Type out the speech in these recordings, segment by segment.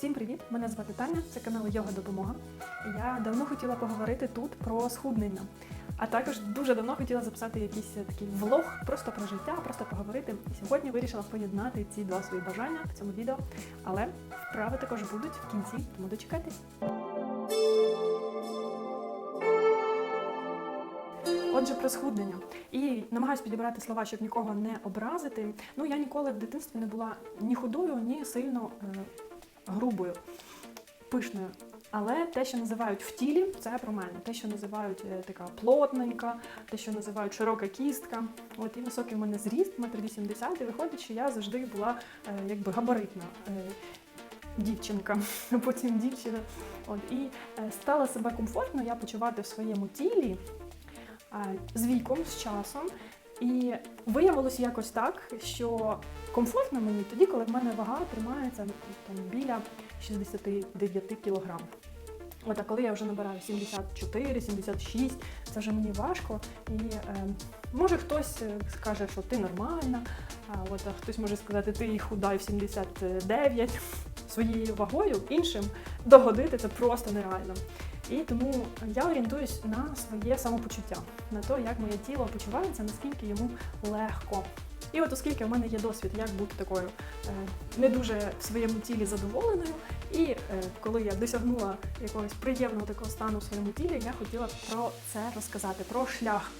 Всім привіт! Мене звати Таня, це канал Йога Допомога. Я давно хотіла поговорити тут про схуднення. А також дуже давно хотіла записати якийсь такий влог просто про життя, просто поговорити. І сьогодні вирішила поєднати ці два свої бажання в цьому відео. Але вправи також будуть в кінці, тому дочекайтесь. Отже, про схуднення. І намагаюся підібрати слова, щоб нікого не образити. Ну, я ніколи в дитинстві не була ні худою, ні сильно е, грубою, пишною. Але те, що називають в тілі, це про мене. Те, що називають е, така плотненька, те, що називають широка кістка. От і високий в мене зріст, метр вісімдесят, і виходить, що я завжди була е, якби габаритна. е, Дівчинка, потім дівчина. От і е, стала себе комфортно я почувати в своєму тілі з віком, з часом. І виявилося якось так, що комфортно мені тоді, коли в мене вага тримається там, біля 69 кг. От, а коли я вже набираю 74, 76, це вже мені важко. І е, може хтось е, скаже, що ти нормальна, а от а хтось може сказати, ти худа в 79 своєю вагою іншим догодити це просто нереально. І тому я орієнтуюсь на своє самопочуття, на те, як моє тіло почувається, наскільки йому легко. І от оскільки в мене є досвід, як бути такою е, не дуже в своєму тілі задоволеною, і е, коли я досягнула якогось приємного такого стану в своєму тілі, я хотіла про це розказати, про шлях.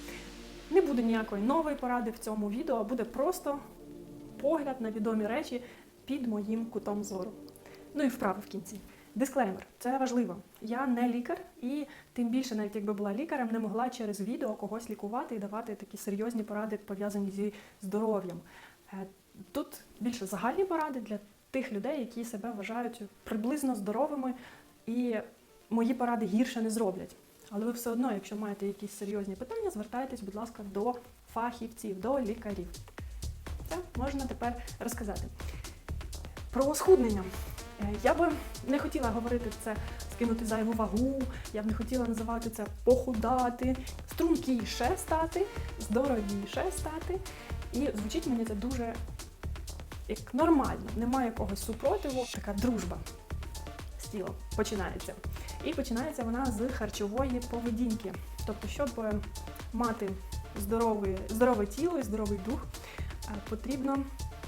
Не буде ніякої нової поради в цьому відео, а буде просто погляд на відомі речі під моїм кутом зору. Ну і вправи в кінці. Дисклеймер, це важливо. Я не лікар, і тим більше, навіть якби була лікарем, не могла через відео когось лікувати і давати такі серйозні поради, пов'язані зі здоров'ям. Е, Тут більше загальні поради для тих людей, які себе вважають приблизно здоровими, і мої поради гірше не зроблять. Але ви все одно, якщо маєте якісь серйозні питання, звертайтесь, будь ласка, до фахівців, до лікарів. Це можна тепер розказати. Про схуднення. Е, Я би не хотіла говорити це скинути зайву вагу, я б не хотіла називати це похудати, стрункіше стати, здоровіше стати. І звучить мені це дуже як нормально, немає якогось супротиву, така дружба з тілом починається. І починається вона з харчової поведінки. Тобто, щоб е, мати здорове, здорове тіло і здоровий дух, е, потрібно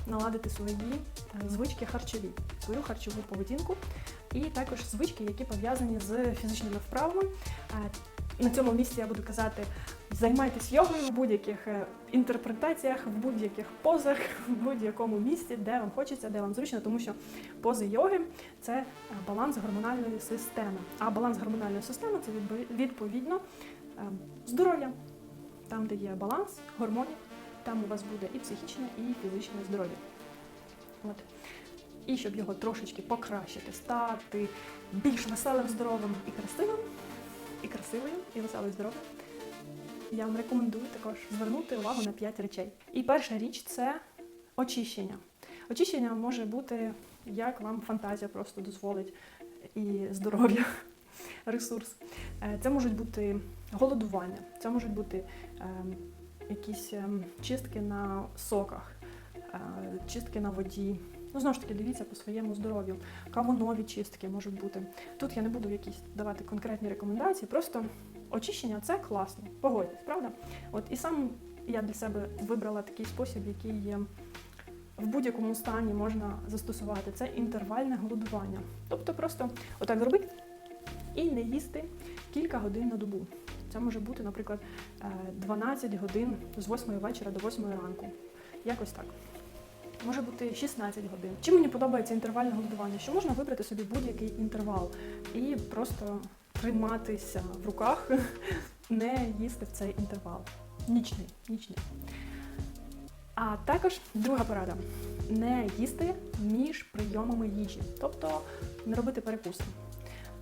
наладити свої е, звички харчові, свою харчову поведінку, і також звички, які пов'язані з фізичними вправами. Е, На цьому місці я буду казати: займайтесь йогою в будь-яких е, інтерпретаціях, в будь-яких позах, в будь-якому місці, де вам хочеться, де вам зручно, тому що пози йоги це баланс гормональної системи. А баланс гормональної системи це відповідно здоров'я. Там, де є баланс гормонів, там у вас буде і психічне, і фізичне здоров'я. От. І щоб його трошечки покращити, стати більш веселим, здоровим і красивим, і красивою, і веселою, і здоровою, я вам рекомендую також звернути увагу на 5 речей. І перша річ це очищення. Очищення може бути, як вам фантазія просто дозволить, і здоров'я, ресурс. Е, Це можуть бути голодування, це можуть бути ем, якісь ем, чистки на соках, е, чистки на воді. Ну, знову ж таки, дивіться по своєму здоров'ю. Кавунові чистки можуть бути. Тут я не буду якісь давати конкретні рекомендації, просто очищення це класно, погодьтесь, правда? От і сам я для себе вибрала такий спосіб, який є в будь-якому стані можна застосувати. Це інтервальне голодування. Тобто просто отак зробити і не їсти кілька годин на добу. Це може бути, наприклад, е, 12 годин з 8 вечора до 8 ранку. Якось так. Може бути 16 годин. Чим мені подобається інтервальне голодування? Що можна вибрати собі будь-який інтервал і просто триматися в руках, не їсти в цей інтервал. Нічний, нічний. А також друга порада: не їсти між прийомами їжі, тобто не робити перекуси.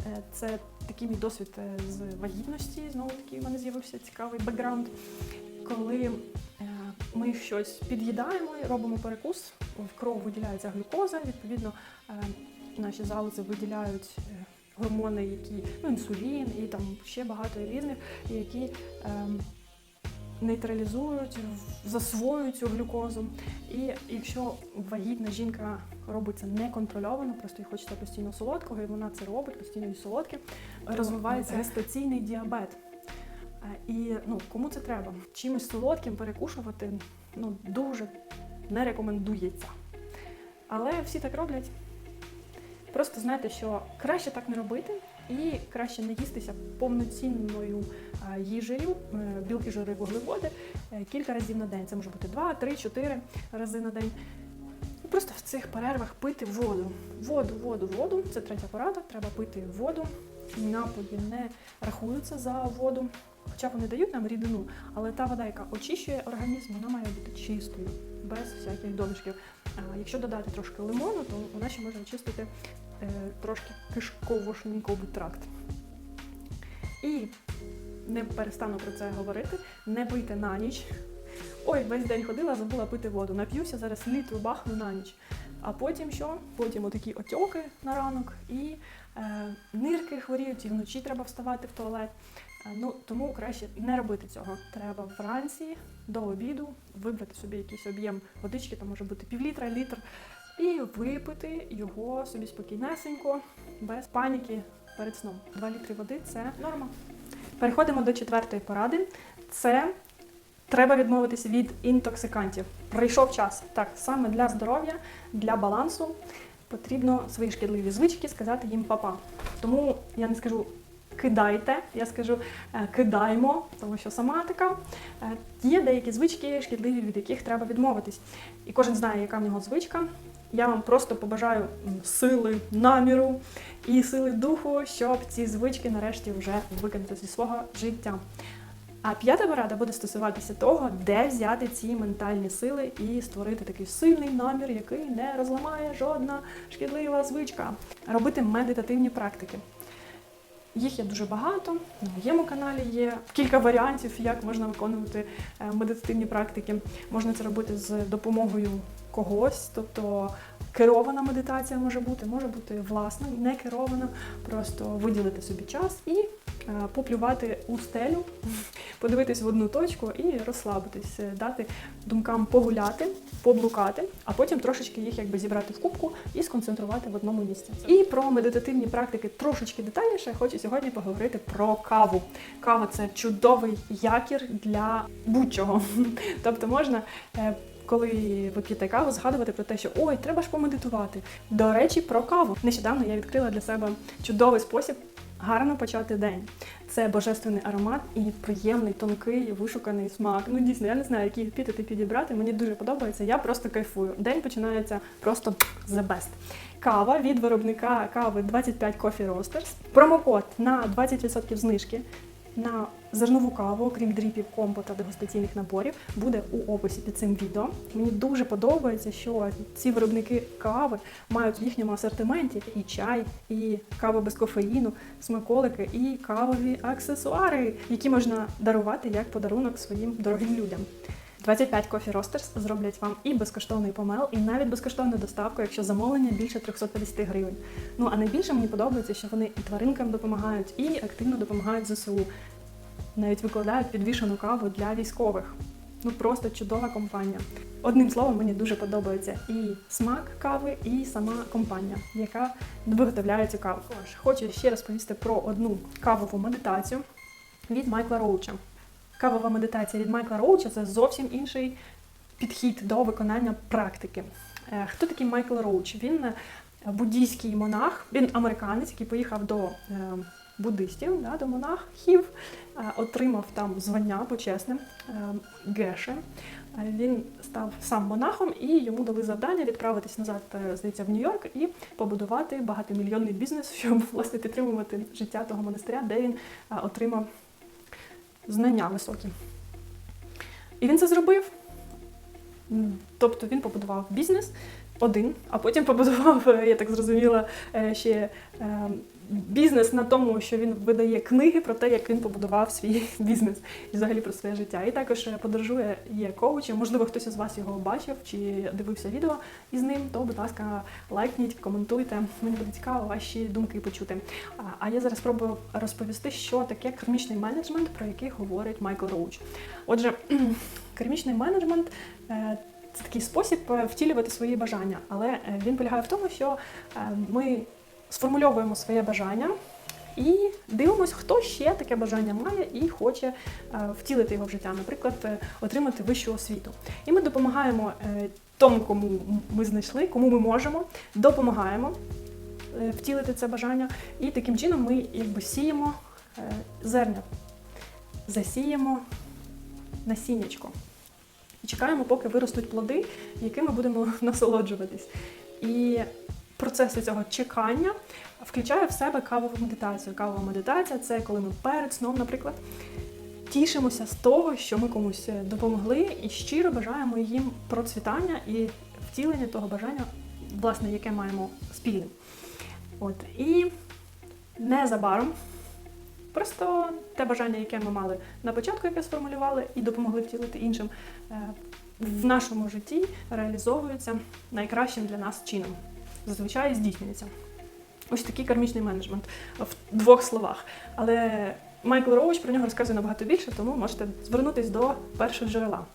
Е, Це такий мій досвід е, з вагітності. Знову таки в мене з'явився цікавий бекграунд. Коли е, ми щось під'їдаємо робимо перекус, в кров виділяється глюкоза, відповідно, наші залози виділяють гормони, які ну, інсулін і там ще багато різних, які ем, нейтралізують, засвоюють цю глюкозу. І якщо вагітна жінка робиться неконтрольовано, просто їй хочеться постійно солодкого, і вона це робить, постійно і солодке. Розвивається гестаційний діабет. Е, І ну, кому це треба? Чимось солодким перекушувати ну, дуже не рекомендується. Але всі так роблять. Просто знайте, що краще так не робити, і краще не їстися повноцінною їжею, е, білки, жири, вуглеводи е, кілька разів на день. Це може бути 2, 3, 4 рази на день. Просто в цих перервах пити воду. Воду, воду, воду. Це третя порада. Треба пити воду. Напої не рахуються за воду. Хоча вони дають нам рідину, але та вода, яка очищує організм, вона має бути чистою, без всяких домішків. Якщо додати трошки лимону, то вона ще може очистити трошки кишково-шлунковий тракт. І не перестану про це говорити, не пийте на ніч. Ой, весь день ходила, забула пити воду. Нап'юся, зараз літру бахну на ніч. А потім що? Потім отакі отьоки на ранок, і е, нирки хворіють, і вночі треба вставати в туалет. Е, Ну, тому краще не робити цього. Треба вранці до обіду вибрати собі якийсь об'єм водички, там може бути півлітра, літр, і випити його собі спокійнесенько, без паніки перед сном. Два літри води це норма. Переходимо до четвертої поради. Це треба відмовитися від інтоксикантів. Прийшов час. Так, саме для здоров'я, для балансу потрібно свої шкідливі звички сказати їм папа. Тому я не скажу кидайте, я скажу е, кидаймо, тому що сама така. Е, Є деякі звички шкідливі, від яких треба відмовитись. І кожен знає, яка в нього звичка. Я вам просто побажаю сили, наміру і сили духу, щоб ці звички нарешті вже викинути зі свого життя. А п'ята порада буде стосуватися того, де взяти ці ментальні сили і створити такий сильний намір, який не розламає жодна шкідлива звичка. Робити медитативні практики. Їх є дуже багато. На моєму каналі є кілька варіантів, як можна виконувати е, медитативні практики. Можна це робити з допомогою когось, тобто керована медитація може бути, може бути власна, не керована, просто виділити собі час і е, поплювати у стелю, подивитись в одну точку і розслабитись, е, дати думкам погуляти, поблукати, а потім трошечки їх якби зібрати в кубку і сконцентрувати в одному місці. І про медитативні практики трошечки детальніше хочу сьогодні поговорити про каву. Кава це чудовий якір для будь-чого. Тобто можна. е, Коли ви п'єте каву, згадувати про те, що ой, треба ж помедитувати. До речі, про каву. Нещодавно я відкрила для себе чудовий спосіб гарно почати день. Це божественний аромат і приємний, тонкий, вишуканий смак. Ну дійсно, я не знаю, які епітети підібрати. Мені дуже подобається. Я просто кайфую. День починається просто the best. Кава від виробника кави 25 Coffee Roasters. Промокод на 20% знижки на зернову каву, окрім дріпів, комбо та дегустаційних наборів, буде у описі під цим відео. Мені дуже подобається, що ці виробники кави мають в їхньому асортименті і чай, і каву без кофеїну, смаколики, і кавові аксесуари, які можна дарувати як подарунок своїм дорогим людям. 25 Coffee Roasters зроблять вам і безкоштовний помел, і навіть безкоштовну доставку, якщо замовлення більше 350 гривень. Ну а найбільше мені подобається, що вони і тваринкам допомагають, і активно допомагають ЗСУ. Навіть викладають підвішену каву для військових. Ну просто чудова компанія. Одним словом, мені дуже подобається і смак кави, і сама компанія, яка виготовляє цю каву. Хочу ще розповісти про одну кавову медитацію від Майкла Роуча. Кавова медитація від Майкла Роуча це зовсім інший підхід до виконання практики. Е, Хто такий Майкл Роуч? Він е, буддійський монах, він американець, який поїхав до е, буддистів, до монахів, отримав там звання почесне геше. Він став сам монахом і йому дали завдання відправитись назад, здається, в Нью-Йорк і побудувати багатомільйонний бізнес, щоб власне підтримувати життя того монастиря, де він отримав знання високі. І він це зробив. Тобто він побудував бізнес один, а потім побудував, я так зрозуміла, е, ще е, бізнес на тому, що він видає книги про те, як він побудував свій бізнес і взагалі про своє життя. І також е, подорожує, є коучем. Можливо, хтось із вас його бачив чи дивився відео із ним, то, будь ласка, лайкніть, коментуйте. Мені буде цікаво ваші думки почути. А- я зараз спробую розповісти, що таке кармічний менеджмент, про який говорить Майкл Роуч. Отже, кармічний менеджмент е, це такий спосіб е, втілювати свої бажання. Але він полягає в тому, що ми сформульовуємо своє бажання і дивимося, хто ще таке бажання має і хоче е, втілити його в життя, наприклад, е, отримати вищу освіту. І ми допомагаємо е, тому, кому ми знайшли, кому ми можемо, допомагаємо втілити це бажання, і таким чином ми якби сіємо зерня, засіємо насіннячко. І чекаємо, поки виростуть плоди, якими будемо насолоджуватись. І процес цього чекання включає в себе кавову медитацію. Кавова медитація це коли ми перед сном, наприклад, тішимося з того, що ми комусь допомогли, і щиро бажаємо їм процвітання і втілення того бажання, власне, яке маємо спільним. От і незабаром. Просто те бажання, яке ми мали на початку, яке сформулювали, і допомогли втілити іншим, е, в нашому житті реалізовується найкращим для нас чином. Зазвичай здійснюється. Ось такий кармічний менеджмент в двох словах. Але Майкл Роуч про нього розказує набагато більше, тому можете звернутися до першого джерела.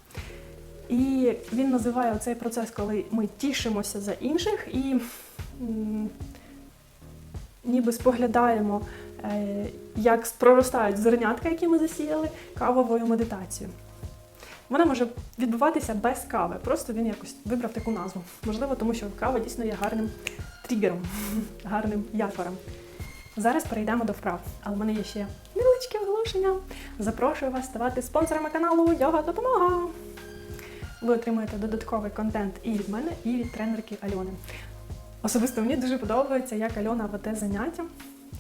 І він називає цей процес, коли ми тішимося за інших і ніби споглядаємо, е, як проростають зернятка, які ми засіяли, кавовою медитацією. Вона може відбуватися без кави, просто він якось вибрав таку назву. Можливо, тому що кава дійсно є гарним тригером, гарним якорем. Зараз перейдемо до вправ, але в мене є ще невеличке оголошення. Запрошую вас ставати спонсорами каналу Йога Допомога. Ви отримуєте додатковий контент і від мене, і від тренерки Альони. Особисто мені дуже подобається, як Альона веде заняття.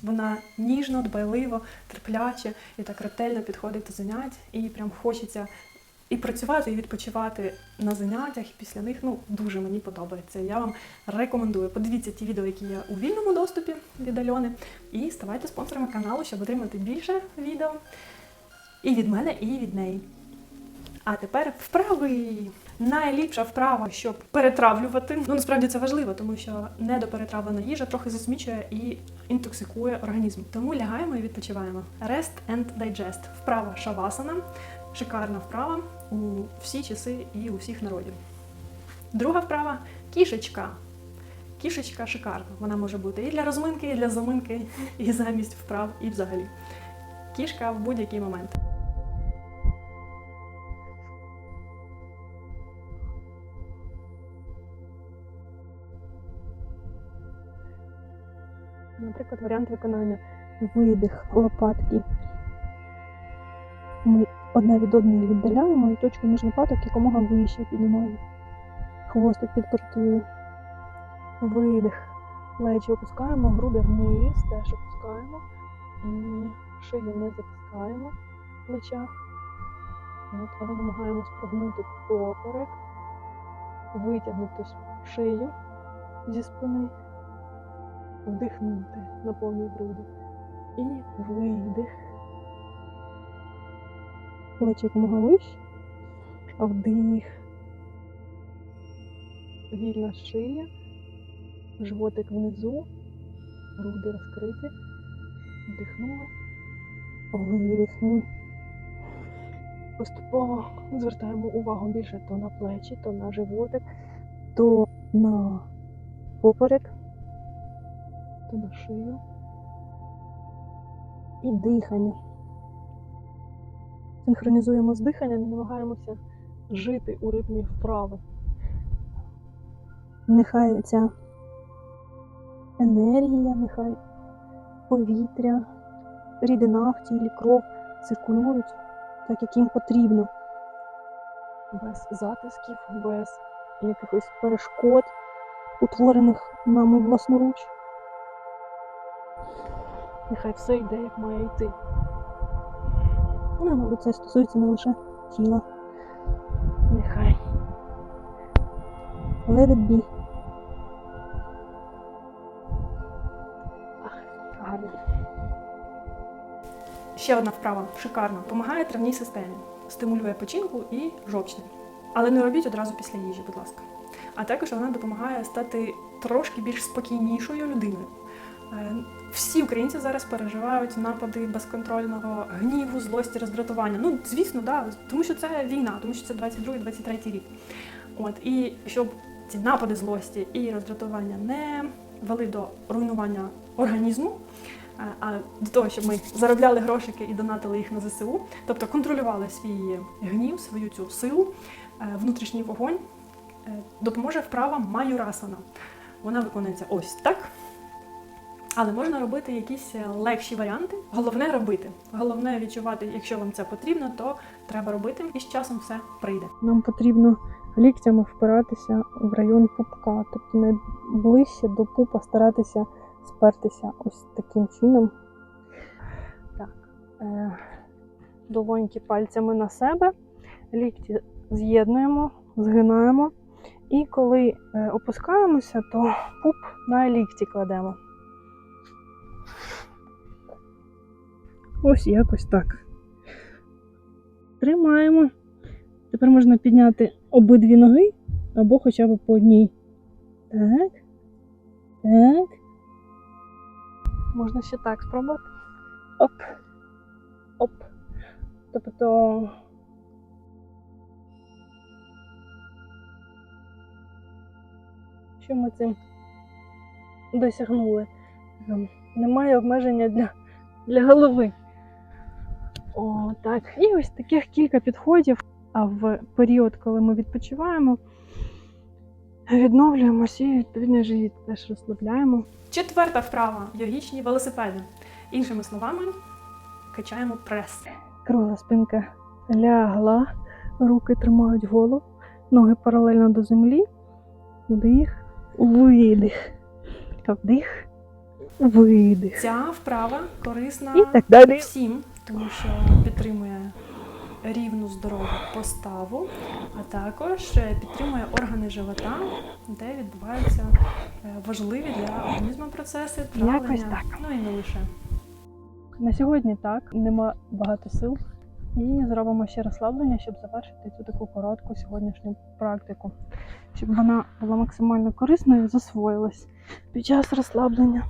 Вона ніжно, дбайливо, терпляче і так ретельно підходить до занять, і прям хочеться і працювати, і відпочивати на заняттях, і після них ну дуже мені подобається. Я вам рекомендую. Подивіться ті відео, які є у вільному доступі від Альони, і ставайте спонсорами каналу, щоб отримати більше відео і від мене, і від неї. А тепер вправи. Найліпша вправа, щоб перетравлювати. Ну насправді це важливо, тому що недоперетравлена їжа трохи засмічує і інтоксикує організм. Тому лягаємо і відпочиваємо. Rest and digest. Вправа шавасана. Шикарна вправа у всі часи і у всіх народів. Друга вправа кішечка. Кішечка шикарна. Вона може бути і для розминки, і для заминки, і замість вправ, і взагалі. Кішка в будь-який момент. Наприклад, варіант виконання видих лопатки. Ми одна від одної віддаляємо і точку між лопаток якомога вище піднімаємо. Хвостик підкрутили. Видих. Плечі опускаємо, груди вниз, теж опускаємо. І шию не затискаємо в плечах. От, намагаємось прогнути поперек, витягнути шию зі спини, вдихнути на повні груди. І видих. Плечі якомога вище. Вдих. Вільна шия. Животик внизу. Груди розкриті. Вдихнули. Видихнули. Поступово звертаємо увагу більше то на плечі, то на животик, то на поперек, то на шию. І дихання. Синхронізуємо з диханням і намагаємося жити у ритмі вправи. Нехай ця енергія, нехай повітря, рідина в тілі, кров циркулюють так, як їм потрібно. Без затисків, без якихось перешкод, утворених нами власноруч. Нехай все йде, як має йти. Ну, мабуть, це стосується не лише тіла. Нехай. Let it be. Гарно. Ще одна вправа шикарна. Помагає травній системі. Стимулює печінку і жовчний. Але не робіть одразу після їжі, будь ласка. А також вона допомагає стати трошки більш спокійнішою людиною. Е, Всі українці зараз переживають напади безконтрольного гніву, злості, роздратування. Ну, звісно, да, тому що це війна, тому що це 22-23 рік. От і щоб ці напади злості і роздратування не вели до руйнування організму, а- а до того, щоб ми заробляли грошики і донатили їх на ЗСУ, тобто контролювали свій гнів, свою цю силу, е, внутрішній вогонь, е, допоможе вправа Маюрасана. Вона виконується ось так. Але можна робити якісь е, легші варіанти. Головне робити. Головне відчувати, якщо вам це потрібно, то треба робити, і з часом все прийде. Нам потрібно ліктями впиратися в район пупка, тобто найближче до пупа старатися спертися ось таким чином. Так. Е, долоньки пальцями на себе, лікті з'єднуємо, згинаємо. І коли е, опускаємося, то пуп на лікті кладемо. Ось якось так. Тримаємо. Тепер можна підняти обидві ноги або хоча б по одній. Так. Так. Можна ще так спробувати. Оп. Оп. Тобто. Що ми цим досягнули? Ем, Немає обмеження для, для голови. О, так. І ось таких кілька підходів. А в період, коли ми відпочиваємо, відновлюємося і відповідно живіт теж розслабляємо. Четверта вправа йогічні велосипеди. Іншими словами, качаємо прес. Кругла спинка лягла, руки тримають голову, ноги паралельно до землі. Вдих, видих. Вдих, видих. Ця вправа корисна І так далі. всім, тому що підтримує рівну здорову поставу, а також е, підтримує органи живота, де відбуваються е, важливі для організму процеси, травлення, так. ну і не лише. На сьогодні так, нема багато сил. І зробимо ще розслаблення, щоб завершити цю таку коротку сьогоднішню практику, щоб вона була максимально корисною і засвоїлась під час розслаблення.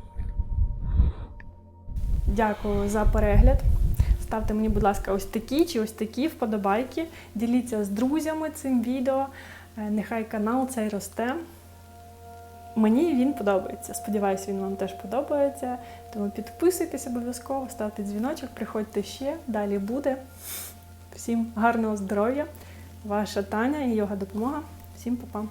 Дякую за перегляд. Ставте мені, будь ласка, ось такі чи ось такі вподобайки. Діліться з друзями цим відео. Е, Нехай канал цей росте. Мені він подобається. Сподіваюсь, він вам теж подобається. Тому підписуйтесь обов'язково, ставте дзвіночок, приходьте ще, далі буде. Всім гарного здоров'я! Ваша Таня і йога допомога. Всім па-па!